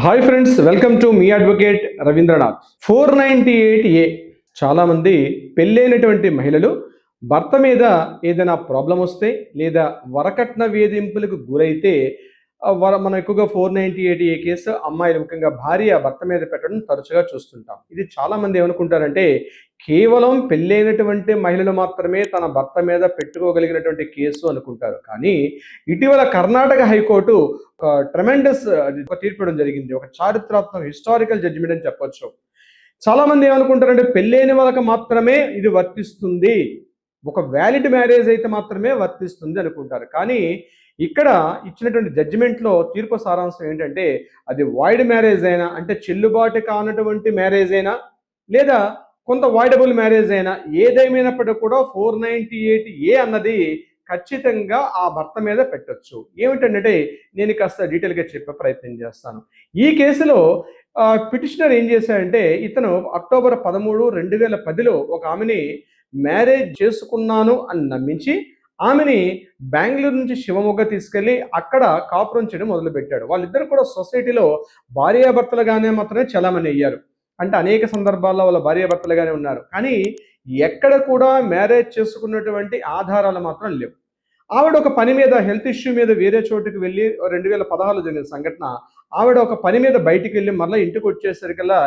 Hi friends welcome to me advocate Ravindranath four ninety eight A చాలామంది పెళ్ళైనటువంటి మహిళలు భర్త మీద ఏదైనా ప్రాబ్లం వస్తే లేదా వరకట్న వేధింపులకు గురైతే మనం ఎక్కువగా four ninety eight A case అమ్మాయిలు ముఖ్యంగా భార్య భర్త మీద పెట్టడం తరచుగా చూస్తుంటాం. ఇది చాలా మంది ఏమనుకుంటారంటే కేవలం పెళ్ళైనటువంటి మహిళలు మాత్రమే తన భర్త మీద పెట్టుకోగలిగినటువంటి కేసు అనుకుంటారు. కానీ ఇటీవల కర్ణాటక హైకోర్టు ఒక ట్రెమెండస్ ఒక జరిగింది. ఒక చారిత్రాత్మక హిస్టారికల్ జడ్జిమెంట్ అని చెప్పొచ్చు. చాలా మంది ఏమనుకుంటారంటే పెళ్ళైన వాళ్ళకి మాత్రమే ఇది వర్తిస్తుంది. ఒక వ్యాలిడ్ మ్యారేజ్ అయితే మాత్రమే వర్తిస్తుంది అనుకుంటారు. కానీ ఇక్కడ ఇచ్చినటువంటి జడ్జిమెంట్లో తీర్పు సారాంశం ఏంటంటే అది వాయిడ్ మ్యారేజ్ అయినా అంటే చెల్లుబాటు కానటువంటి మ్యారేజ్ అయినా లేదా కొంత వాయిడబుల్ మ్యారేజ్ అయినా ఏదేమైనప్పటికీ కూడా ఫోర్ నైంటీ ఎయిట్ ఏ అన్నది ఖచ్చితంగా ఆ భర్త మీద పెట్టొచ్చు. ఏమిటంటే నేను కాస్త డీటెయిల్గా చెప్పే ప్రయత్నం చేస్తాను. ఈ కేసులో పిటిషనర్ ఏం చేశాడంటే ఇతను అక్టోబర్ పదమూడు రెండు వేల పదిలో ఒక ఆమెని మ్యారేజ్ చేసుకున్నాను అని నమ్మించి ఆమెని బెంగళూరు నుంచి శివమొగ్గ తీసుకెళ్ళి అక్కడ కాపురం చేయడం మొదలుపెట్టాడు. వాళ్ళిద్దరు కూడా సొసైటీలో భార్యాభర్తలుగానే మాత్రమే చలామణి అయ్యారు. అంటే అనేక సందర్భాల్లో వాళ్ళ భార్యాభర్తలుగానే ఉన్నారు. కానీ ఎక్కడ కూడా మ్యారేజ్ చేసుకున్నటువంటి ఆధారాలు మాత్రం లేవు. ఆవిడ ఒక పని మీద హెల్త్ ఇష్యూ మీద వేరే చోటుకి వెళ్ళి రెండు వేల పదహారులో జరిగిన సంఘటన ఆవిడ ఒక పని మీద బయటికి వెళ్ళి మళ్ళీ ఇంటికి వచ్చేసరికల్లా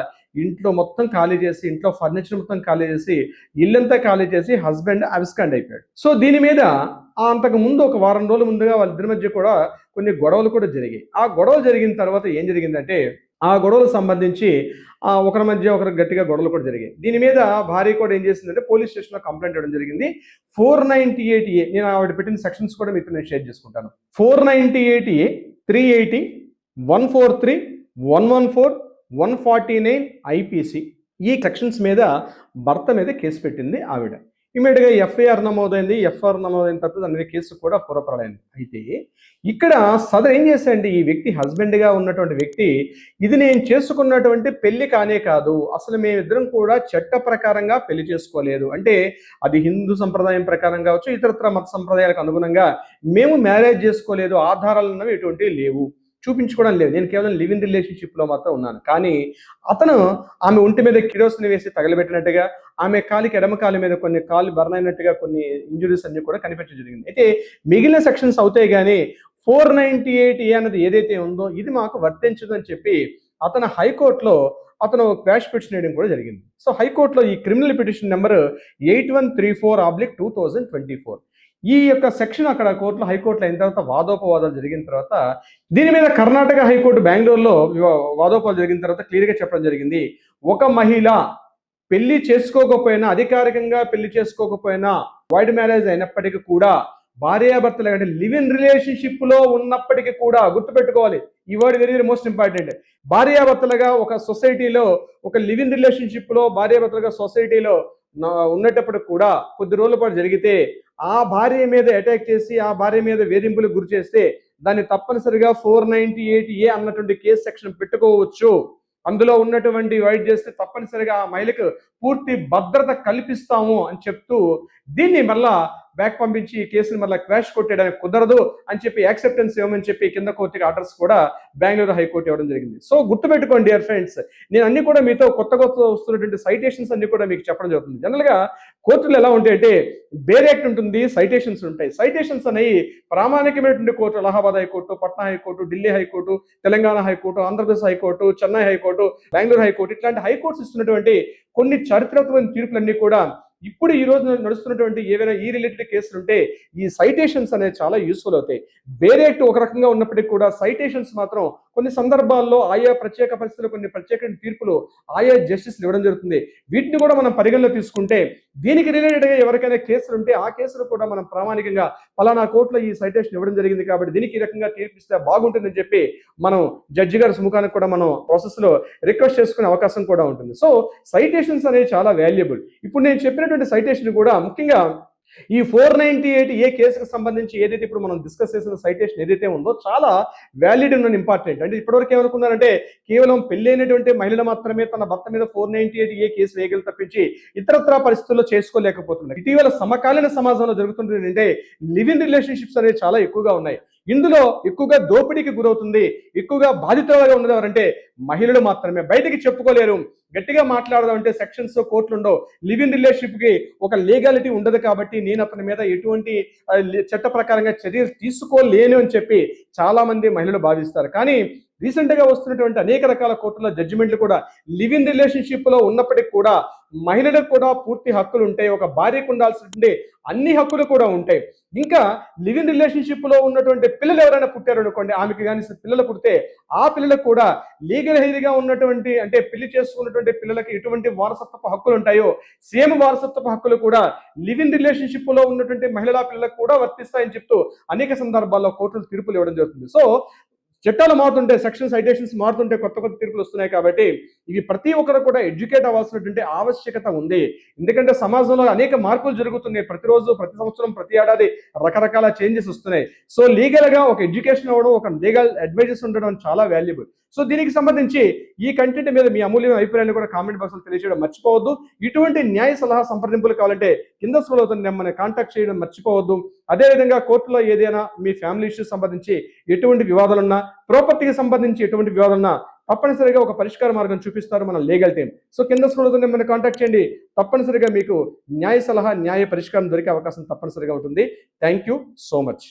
ఇంట్లో మొత్తం ఖాళీ చేసి ఇంట్లో ఫర్నిచర్ మొత్తం ఖాళీ చేసి ఇల్లంతా ఖాళీ చేసి హస్బెండ్ అవిస్కాండ్ అయిపోయాడు. సో దీని మీద అంతకు ముందు ఒక వారం రోజుల ముందుగా వాళ్ళిద్దరి మధ్య కూడా కొన్ని గొడవలు కూడా జరిగాయి. ఆ గొడవలు జరిగిన తర్వాత ఏం జరిగిందంటే ఆ గొడవలకు సంబంధించి ఆ ఒకరి మధ్య ఒకరి గట్టిగా గొడవలు కూడా జరిగాయి. దీని మీద భార్య కూడా ఏం చేసిందంటే పోలీస్ స్టేషన్లో కంప్లైంట్ ఇవ్వడం జరిగింది. ఫోర్ నైంటీ ఎయిట్ ఏ నేను ఆవిడ పెట్టిన సెక్షన్స్ కూడా మీతో నేను షేర్ చేసుకుంటాను. Four ninety eight A three eighty one four three one one four one forty nine IPC. ఈ సెక్షన్స్ మీద భర్త మీద కేసు పెట్టింది ఆవిడ. ఇమీడియట్గా ఎఫ్ఐఆర్ నమోదైంది ఎఫ్ఐఆర్ నమోదైన తర్వాత దాని మీద కేసు కూడా పురపరలైంది అయితే ఇక్కడ సదర్ ఏం చేశాడంటే ఈ వ్యక్తి హస్బెండ్గా ఉన్నటువంటి వ్యక్తి ఇది నేను చేసుకున్నటువంటి పెళ్ళి కానే కాదు అసలు మేమిద్దరం కూడా చట్ట ప్రకారంగా పెళ్ళి చేసుకోలేదు. అంటే అది హిందూ సంప్రదాయం ప్రకారం కావచ్చు ఇతరత్ర మత సంప్రదాయాలకు అనుగుణంగా మేము మ్యారేజ్ చేసుకోలేదు ఆధారాలు ఉన్నవి ఎటువంటివి లేవు. చూపించుకోవడం లేదు. నేను కేవలం లివ్ ఇన్ రిలేషన్షిప్లో మాత్రం ఉన్నాను. కానీ అతను ఆమె ఒంటి మీద కిరోసిని వేసి తగలబెట్టినట్టుగా ఆమె కాలికి ఎడమ కాలి మీద కొన్ని కాలు బర్న్ అయినట్టుగా కొన్ని ఇంజురీస్ అన్ని కూడా కనిపించడం జరిగింది. అయితే మిగిలిన సెక్షన్స్ అవుతాయి కానీ ఫోర్ నైంటీ ఎయిట్ ఏ అన్నది ఏదైతే ఉందో ఇది మాకు వర్తించదు అని చెప్పి అతను హైకోర్టులో అతను క్వాష్ పిటిషన్ వేయడం కూడా జరిగింది. సో హైకోర్టులో ఈ criminal petition number eight one three four oblique two thousand twenty four. ఈ యొక్క సెక్షన్ అక్కడ కోర్టులో హైకోర్టులో అయిన తర్వాత వాదోపవాదాలు జరిగిన తర్వాత దీని మీద కర్ణాటక హైకోర్టు బెంగళూరులో వాదోపవాదాలు జరిగిన తర్వాత క్లియర్గా చెప్పడం జరిగింది. ఒక మహిళ పెళ్ళి చేసుకోకపోయినా అధికారికంగా పెళ్ళి చేసుకోకపోయినా వైడ్ మ్యారేజ్ అయినప్పటికీ కూడా భార్యాభర్తలు అంటే లివ్ ఇన్ రిలేషన్షిప్లో ఉన్నప్పటికీ కూడా గుర్తుపెట్టుకోవాలి. ఈ word very very most important. భార్యాభర్తలుగా ఒక సొసైటీలో ఒక లివ్ ఇన్ రిలేషన్షిప్లో భార్యాభర్తలుగా సొసైటీలో నా- ఉన్నటప్పుడు కూడా కొద్ది రోజుల పాటు జరిగితే ఆ భార్య మీద అటాక్ చేసి ఆ భార్య మీద వేధింపులకు గురి చేస్తే దాన్ని తప్పనిసరిగా ఫోర్ నైన్టీ ఎయిట్ ఏ అన్నటువంటి కేసు సెక్షన్ పెట్టుకోవచ్చు. అందులో ఉన్నటువంటి వైట్ చేస్తే తప్పనిసరిగా ఆ మహిళకు పూర్తి భద్రత కల్పిస్తాము అని చెప్తూ దీన్ని మళ్ళా బ్యాక్ పంపించి ఈ కేసుని మళ్ళీ క్వాష్ కొట్టేయడానికి కుదరదు అని చెప్పి యాక్సెప్టెన్స్ ఇవ్వమని చెప్పి కింద కోర్టుకి ఆర్డర్స్ కూడా బెంగళూరు హైకోర్టు ఇవ్వడం జరిగింది. సో గుర్తుపెట్టుకోండి డియర్ ఫ్రెండ్స్ నేను అన్ని కూడా మీతో కొత్త కొత్త వస్తున్నటువంటి సైటేషన్స్ అన్ని కూడా మీకు చెప్పడం జరుగుతుంది. జనరల్గా కోర్టులు ఎలా ఉంటాయంటే బేర్ యాక్ట్ ఉంటుంది సైటేషన్స్ ఉంటాయి. సైటేషన్స్ అనేవి ప్రామాణికమైనటువంటి court Allahabad high court Patna high court Delhi high court Telangana high court Andhra Pradesh high court Chennai high court Bengaluru high court ఇట్లాంటి హైకోర్ట్స్ ఇస్తున్నటువంటి కొన్ని చారిత్రాత్మకమైన తీర్పులన్నీ కూడా ఇప్పుడు ఈ రోజు నడుస్తున్నటువంటి ఏవైనా ఈ రిలేటెడ్ కేసులు ఉంటే ఈ సైటేషన్స్ అనేవి చాలా యూస్ఫుల్ అవుతాయి. వేరే ఒక రకంగా ఉన్నప్పటికీ కూడా సైటేషన్స్ మాత్రం కొన్ని సందర్భాల్లో ఆయా ప్రత్యేక పరిస్థితులు కొన్ని ప్రత్యేక తీర్పులు ఆయా జస్టిస్లు ఇవ్వడం జరుగుతుంది. వీటిని కూడా మనం పరిగణలో తీసుకుంటే దీనికి రిలేటెడ్గా ఎవరికైనా కేసులు ఉంటే ఆ కేసులు కూడా మనం ప్రామాణికంగా ఫలానా కోర్టులో ఈ సైటేషన్ ఇవ్వడం జరిగింది కాబట్టి దీనికి ఈ రకంగా తీర్పిస్తే బాగుంటుందని చెప్పి మనం జడ్జి గారి సుముఖానికి కూడా మనం ప్రాసెస్లో రిక్వెస్ట్ చేసుకునే అవకాశం కూడా ఉంటుంది. సో సైటేషన్స్ అనేవి చాలా వాల్యుబుల్ ఇప్పుడు నేను చెప్పినటువంటి సైటేషన్ కూడా ముఖ్యంగా ఈ ఫోర్ నైన్టీ ఎయిట్ ఏ కేసుకు సంబంధించి ఏదైతే ఇప్పుడు మనం డిస్కస్ చేసిన సైటేషన్ ఏదైతే ఉందో చాలా వ్యాలిడ్ ఉన్న ఇంపార్టెంట్ అంటే ఇప్పటివరకు ఏమనుకున్నారంటే కేవలం పెళ్ళైనటువంటి మహిళ మాత్రమే తన భర్త మీద four ninety eight A case వేయగలి తప్పించి ఇతరత్రా పరిస్థితుల్లో చేసుకోలేకపోతున్నారు. ఇటీవల సమకాలీన సమాజంలో జరుగుతుంది ఏంటంటే లివ్ ఇన్ రిలేషన్షిప్స్ అనేవి చాలా ఎక్కువగా ఉన్నాయి. ఇందులో ఎక్కువగా దోపిడీకి గురవుతుంది ఎక్కువగా బాధితులుగా ఉన్నది ఎవరంటే మహిళలు మాత్రమే. బయటికి చెప్పుకోలేరు. గట్టిగా మాట్లాడదామంటే సెక్షన్స్ కోర్టులు ఉండవు లివ్ ఇన్ రిలేషన్షిప్కి ఒక లీగాలిటీ ఉండదు కాబట్టి నేను అతని మీద ఎటువంటి చట్ట ప్రకారంగా చర్యలు తీసుకోలేను అని చెప్పి చాలా మంది మహిళలు భావిస్తారు. కానీ రీసెంట్గా వస్తున్నటువంటి అనేక రకాల కోర్టుల జడ్జిమెంట్లు కూడా లివ్ ఇన్ రిలేషన్షిప్లో ఉన్నప్పటికీ కూడా మహిళలకు కూడా పూర్తి హక్కులు ఉంటాయి. ఒక భార్యకు ఉండాల్సినటువంటి అన్ని హక్కులు కూడా ఉంటాయి. ఇంకా లివ్ ఇన్ రిలేషన్షిప్లో ఉన్నటువంటి పిల్లలు ఎవరైనా పుట్టారు అనుకోండి ఆమెకి కానీ పిల్లలు పుడితే ఆ పిల్లలకు కూడా లీగల్ హెయిర్గా ఉన్నటువంటి అంటే పెళ్ళి చేసుకున్నటువంటి పిల్లలకి ఎటువంటి వారసత్వపు హక్కులు ఉంటాయో సేమ్ వారసత్వపు హక్కులు కూడా లివ్ ఇన్ రిలేషన్షిప్లో ఉన్నటువంటి మహిళల పిల్లలకు కూడా వర్తిస్తాయని చెప్తూ అనేక సందర్భాల్లో కోర్టులు తీర్పులు ఇవ్వడం జరుగుతుంది. సో చట్టాలు మారుతుంటే సెక్షన్ సైటేషన్స్ మారుతుంటే కొత్త కొత్త తీర్పులు వస్తున్నాయి కాబట్టి ఇవి ప్రతి ఒక్కరు కూడా ఎడ్యుకేట్ అవ్వాల్సినటువంటి ఆవశ్యకత ఉంది. ఎందుకంటే సమాజంలో అనేక మార్పులు జరుగుతున్నాయి. ప్రతిరోజు ప్రతి సంవత్సరం ప్రతి ఏడాది రకరకాల చేంజెస్ వస్తున్నాయి. సో లీగల్గా ఒక ఎడ్యుకేషన్ అవ్వడం ఒక లీగల్ అడ్వైజెస్ ఉండడం చాలా వాల్యుబుల్. సో దీనికి సంబంధించి ఈ కంటెంట్ మీద మీ అమూల్యమైన అభిప్రాయాన్ని కూడా కామెంట్ బాక్స్లో తెలియజేయడం మర్చిపోవద్దు. ఇటువంటి న్యాయ సలహా సంప్రదింపులు కావాలంటే కింద స్కూల్ అవుతుంది మిమ్మల్ని కాంటాక్ట్ చేయడం మర్చిపోవద్దు. అదేవిధంగా కోర్టులో ఏదైనా మీ ఫ్యామిలీ ఇష్యూస్ సంబంధించి ఎటువంటి వివాదాలున్నా ప్రాపర్టీకి సంబంధించి ఎటువంటి వివాదాలున్నా తప్పనిసరిగా ఒక పరిష్కార మార్గం చూపిస్తారు మన లీగల్ టీం సో కింద స్కూల్తో మిమ్మల్ని కాంటాక్ట్ చేయండి. తప్పనిసరిగా మీకు న్యాయ సలహా న్యాయ పరిష్కారం దొరికే అవకాశం తప్పనిసరిగా ఉంటుంది. Thank you so much.